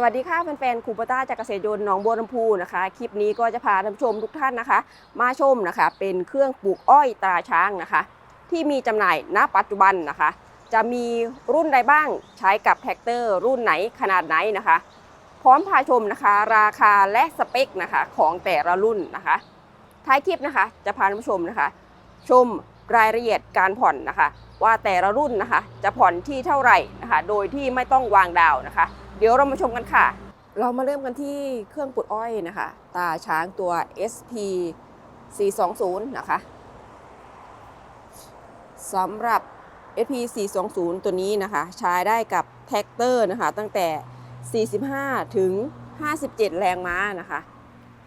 สวัสดีค่ะแฟนๆครูปต้าจากเกษตรยนต์หนองบัวลำพูนะคะ คลิปนี้ก็จะพาท่านผู้ชมทุกท่านนะคะ มาชมนะคะ เป็นเครื่องปลูกอ้อยตราช้างนะคะ ที่มีจำหน่ายณปัจจุบันนะคะ จะมีรุ่นใดบ้างใช้กับแท็กเตอร์ รุ่นไหนขนาดไหนนะคะ พร้อมพาชมนะคะ ราคาและสเปคนะคะของแต่ละรุ่นนะคะ ท้ายคลิปนะคะ จะพาท่านผู้ชมนะคะ ชมรายละเอียดการผ่อนนะคะ ว่าแต่ละรุ่นนะคะ จะผ่อนที่เท่าไหร่นะคะ โดยที่ไม่ต้องวางดาวนะคะ เดี๋ยวเรามาชมกันค่ะ เรามาเริ่มกันที่เครื่องปลูดอ้อยนะคะ ตาช้างตัว SP 420 นะคะสำหรับ SP 420 ตัวนี้นะคะ ใช้ได้กับแท็กเตอร์นะคะ ตั้งแต่ 45 ถึง 57 แรงม้านะคะ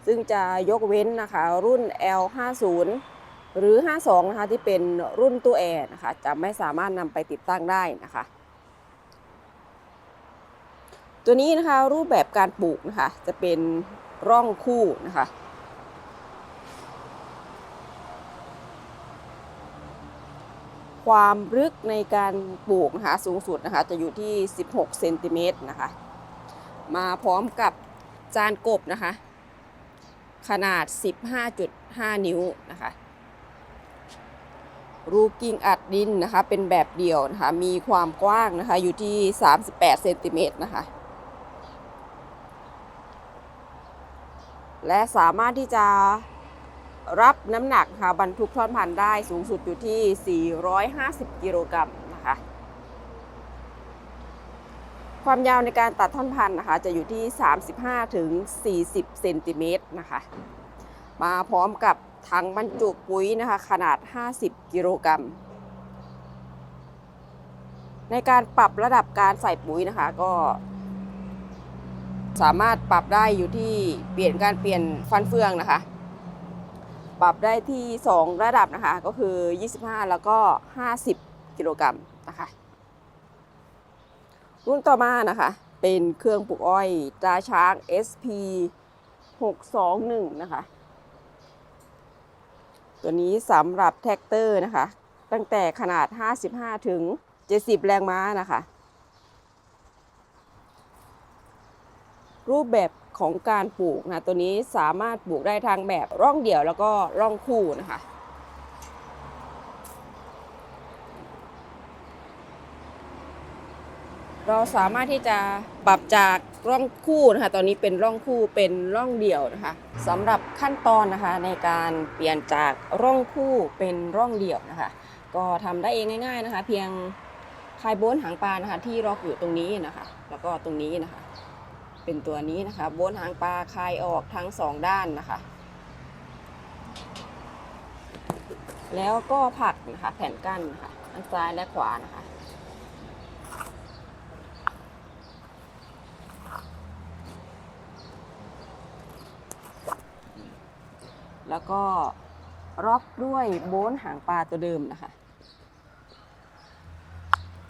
ซึ่งจะยกเว้นนะคะ รุ่น L50 หรือ 52 นะคะ ที่เป็นรุ่นตู้แอร์นะคะ จะไม่สามารถนำไปติดตั้งได้นะคะ ตัวนี้นะคะรูปแบบการปลูกนะคะจะเป็นร่องคู่นะคะความลึกในการปลูกนะคะสูงสุดนะคะจะอยู่ที่ 16เซนติเมตรนะคะมาพร้อมกับจานกบนะคะ ขนาด 15.5 นิ้วนะคะรูกิ่งอัดดินนะคะเป็นแบบเดี่ยวนะคะมีความกว้างนะคะอยู่ที่ 38เซนติเมตรนะคะ และสามารถที่จะรับน้ำหนักค่ะบรรทุกท่อนพันได้สูงสุดอยู่ที่ 450 กิโลกรัมนะคะ ความยาวในการตัดท่อนพันนะคะ จะอยู่ที่ 35ถึง40 เซนติเมตรนะคะ มาพร้อมกับถังบรรจุปุ๋ยนะคะ ขนาด 50 กิโลกรัม ในการปรับระดับการใส่ปุ๋ยนะคะ ก็ สามารถปรับได้อยู่ที่เปลี่ยนการเปลี่ยนฟันเฟืองนะคะ ปรับได้ที่ 2 ระดับนะคะ ก็คือ 25 แล้วก็ 50 กิโลกรัมนะคะรุ่นต่อมานะคะ เป็นเครื่องปลูกอ้อยตราช้าง SP 621 นะคะ ตัวนี้สำหรับแท็กเตอร์นะคะ ตั้งแต่ขนาด 55 ถึง 70 แรงม้านะคะ รูปแบบของการปลูกนะตัวนี้สามารถปลูกได้ทางแบบร่องเดี่ยวแล้วก็ร่องคู่นะคะเราสามารถที่จะปรับจากร่องคู่นะคะ ตอนนี้เป็นร่องคู่เป็นร่องเดี่ยวนะคะสำหรับขั้นตอนนะคะในการเปลี่ยนจากร่องคู่เป็นร่องเดี่ยวนะคะ ก็ทำได้เองง่าย ๆนะคะ เพียงคลายโบนหางปลานะคะที่ล็อกอยู่ตรงนี้นะคะ แล้วก็ตรงนี้นะคะ เป็นตัวนี้นะคะโบนหางปลาคลายออกทั้งสองด้านนะคะ แล้วก็ผักนะคะแผ่นกั้นนะคะทั้งซ้ายและขวานะคะ แล้วก็ล็อกด้วยโบนหางปลาตัวเดิมนะคะ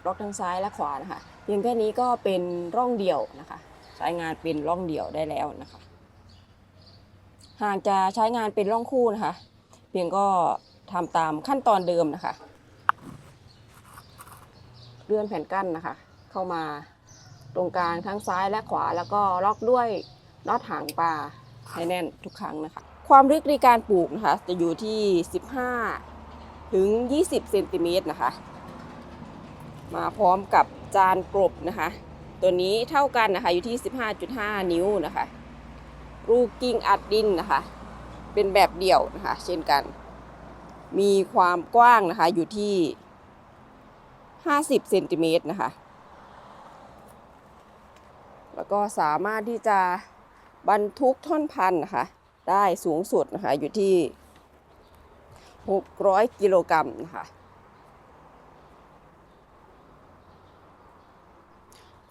ล็อกทั้งซ้ายและขวานะคะเพียงแค่นี้ก็เป็นร่องเดี่ยวนะคะ ใช้งานเป็นร่องเดี่ยวได้แล้วนะคะ หากจะใช้งานเป็นร่องคู่นะคะ เพียงก็ทำตามขั้นตอนเดิมนะคะ เลื่อนแผ่นกั้นนะคะ เข้ามาตรงกลางทั้งซ้ายและขวาแล้วก็ล็อกด้วยน็อตหางปลาให้แน่นทุกครั้งนะคะ ความลึกในการปลูกนะคะ จะอยู่ที่ 15 ถึง 20 เซนติเมตรนะคะ มาพร้อมกับจานกลบนะคะ ตัวนี้เท่ากันนะคะ อยู่ที่ 15.5 นิ้วนะคะ รูกิ่งอัดดินนะคะ เป็นแบบเดี่ยวนะคะ เช่นกัน มีความกว้างนะคะ อยู่ที่ 50เซนติเมตรนะคะ แล้วก็สามารถที่จะบรรทุกท่อนพันนะคะ ได้สูงสุดนะคะ อยู่ที่ 600 กิโลกรัมนะคะ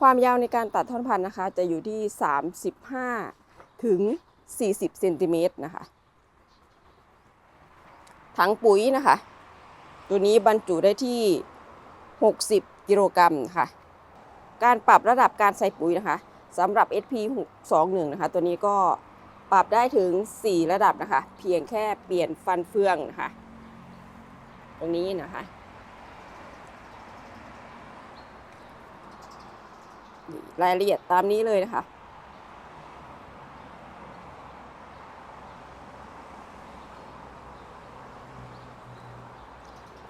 ความยาวในการตัดท่อนพันธุ์นะคะ จะอยู่ที่ 35 ถึง 40เซนติเมตรนะคะ ถังปุ๋ยนะคะ ตัวนี้บรรจุได้ที่ 60 กิโลกรัมนะคะการปรับระดับการใส่ปุ๋ยนะคะสำหรับ SP 621นะคะ ตัวนี้ก็ปรับได้ถึง 4 ระดับนะคะ เพียงแค่เปลี่ยนฟันเฟืองนะคะ ตรงนี้นะคะ รายละเอียดตามนี้เลยนะคะ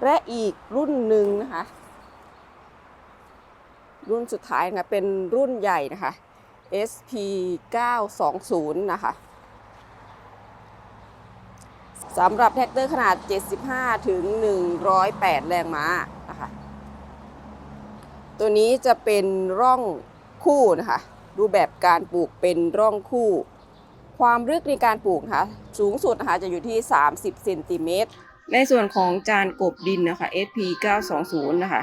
และอีกรุ่นหนึ่งนะคะ รุ่นสุดท้ายนะเป็นรุ่นใหญ่นะคะ SP 920นะคะสำหรับแท็กเตอร์ขนาด 75 ถึง 108 แรงม้านะคะ ตัวนี้จะเป็นร่องคู่นะคะ รูปแบบการปลูกเป็นร่องคู่ ความลึกในการปลูกนะคะสูงสุดนะคะจะอยู่ที่ 30เซนติเมตรในส่วนของจานกบดินนะคะ SP 920นะคะ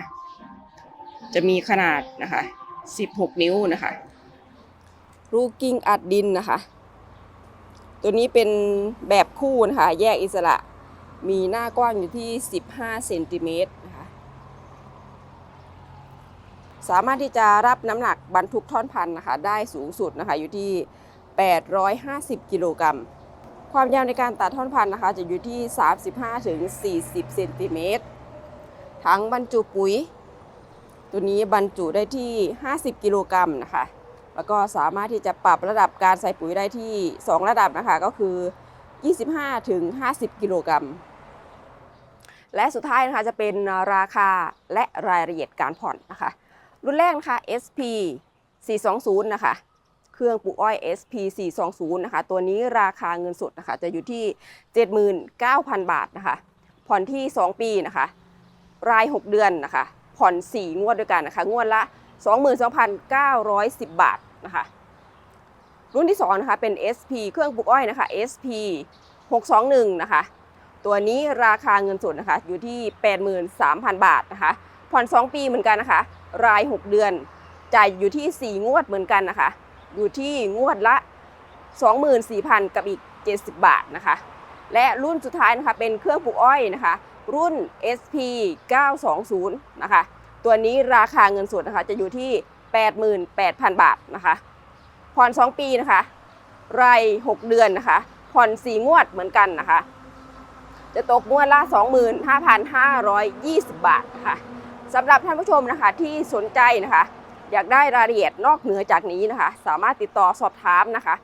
จะมีขนาดนะคะ 16 นิ้วนะคะ รูกิ้งอัดดินนะคะ ตัวนี้เป็นแบบคู่นะคะ แยกอิสระ มีหน้ากว้างอยู่ที่ 15เซนติเมตรนะคะ สามารถที่จะรับน้ำหนักบรรทุกท่อนพันธุ์นะคะได้สูงสุดนะคะอยู่ที่ 850 กิโลกรัม ความยาวในการตัดท่อนพันธุ์นะคะจะอยู่ที่ 35-40 เซนติเมตรทั้งบรรจุปุ๋ย ตัวนี้บรรจุได้ที่ 50 กิโลกรัมนะคะ แล้วก็สามารถที่จะปรับระดับการใส่ปุ๋ยได้ที่ 2 ระดับนะคะก็คือ 25ถึง50 กิโลกรัม และสุดท้ายนะคะจะเป็นราคาและรายละเอียดการผ่อนนะคะ รุ่นแรกนะคะ SP 420 นะคะ เครื่องปลูกอ้อย SP 420 นะคะ ตัวนี้ราคาเงินสดนะคะ จะอยู่ที่ 79,000 บาทนะคะ ผ่อนที่ 2 ปีนะคะ ราย 6 เดือนนะคะ ผ่อน 4 งวดด้วยกันนะคะ งวดละ 22,910 บาทนะคะ รุ่นที่2นะคะ เป็น SP เครื่องปลูกอ้อยนะคะ SP 621 นะคะ ตัวนี้ราคาเงินสดนะคะ อยู่ที่ 83,000 บาทนะคะ ผ่อน 2 ปีเหมือนกันนะคะ ราย 6 เดือน จ่ายอยู่ที่ 4 งวดเหมือนกันนะคะ อยู่ที่งวดละ 24,000 กับอีก 70 บาทนะคะ และรุ่นสุดท้ายนะคะเป็นเครื่องปลูกอ้อยนะคะ รุ่น SP 920นะคะ ตัวนี้ราคาเงินสดนะคะจะอยู่ที่ 88,000 บาทนะคะผ่อน 2 ปีนะคะราย 6 เดือนนะคะผ่อน 4 งวดเหมือนกันนะคะ จะตกงวดละ 25,520 บาทนะคะ สำหรับท่านผู้ชมนะคะที่สนใจนะคะ อยากได้รายละเอียดนอกเหนือจากนี้นะคะ สามารถติดต่อสอบถามนะคะ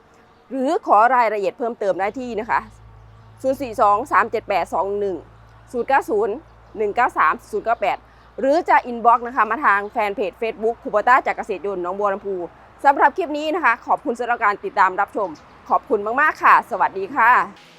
หรือขอรายละเอียดเพิ่มเติมได้ที่นะคะ 042 378 21 090 193 098 หรือจะอินบ็อกซ์นะคะมาทางแฟนเพจ Facebook คูปต้าจากเกษตรยนต์น้องบัวลำพูสำหรับคลิปนี้นะคะ ขอบคุณสำหรับการติดตามรับชม ขอบคุณมาก ๆ ค่ะ สวัสดีค่ะ